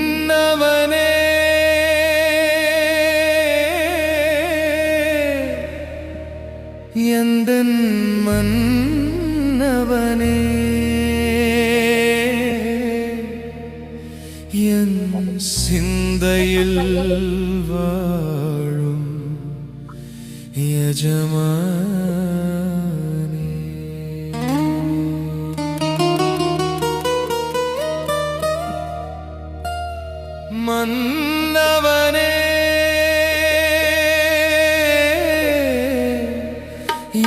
மன்னவனே எந்தன் மன்னவனே. என் சிந்தையில் வாழும் யஜமான மன்னவனே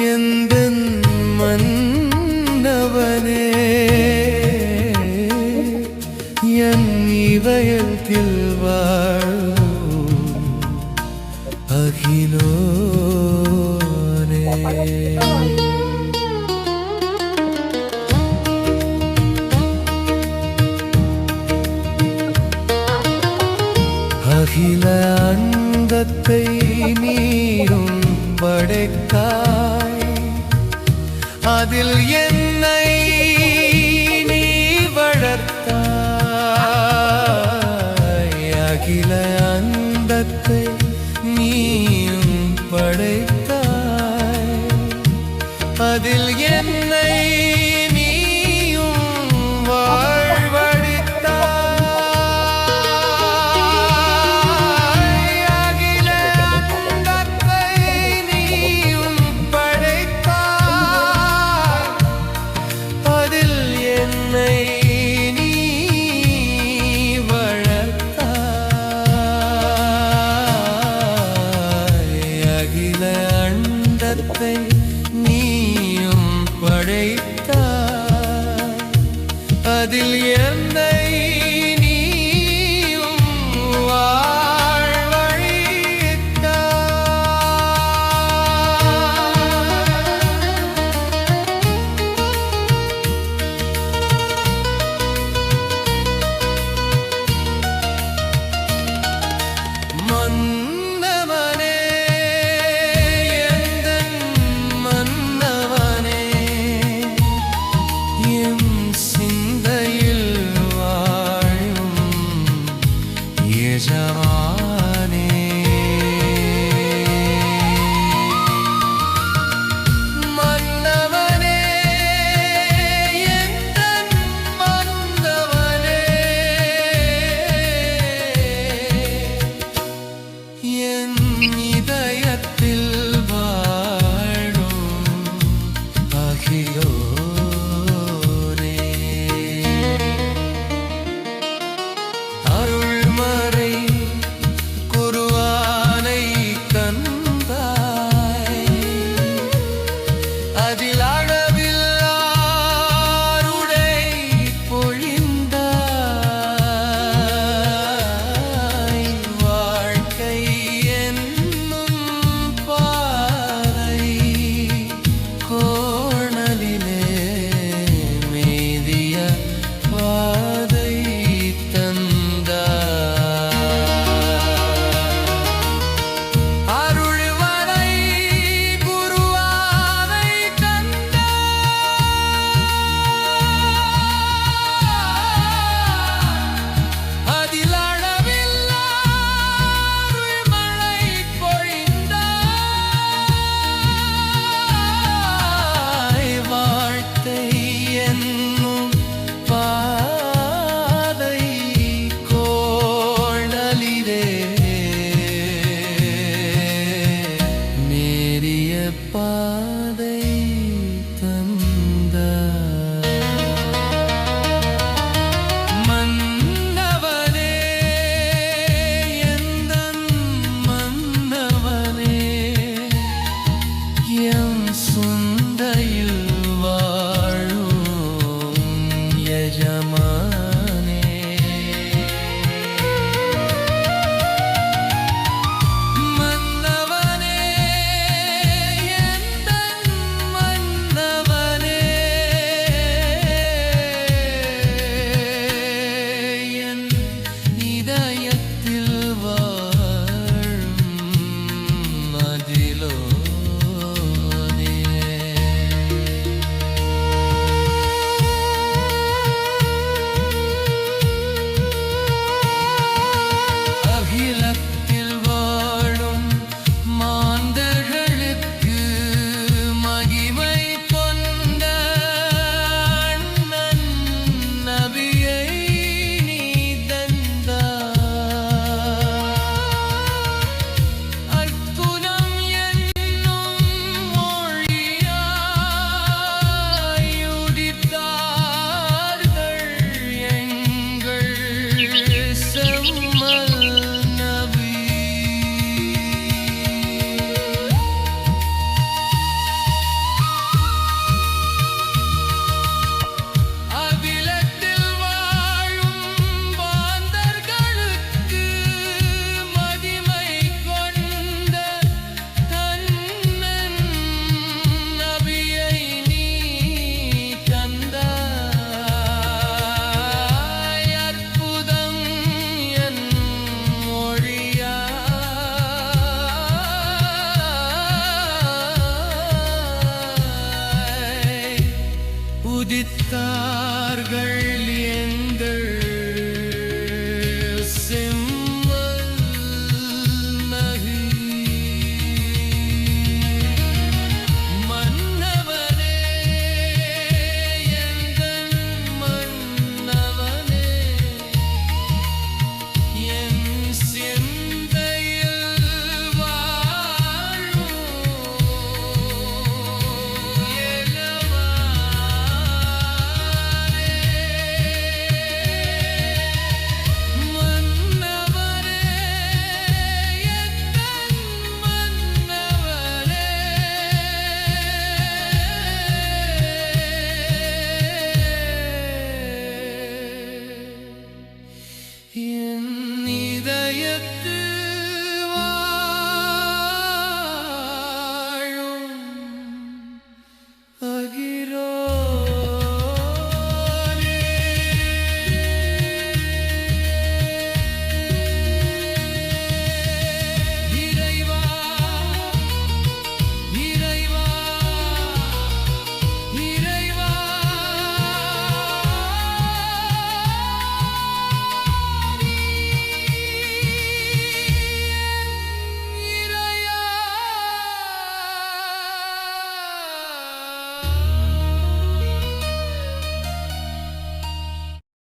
எந்தன் மன்னவனே என் இவயத்தில் வாழும் அகில அந்தத்தை நீரும் படைத்தாய் அதில் என்னை you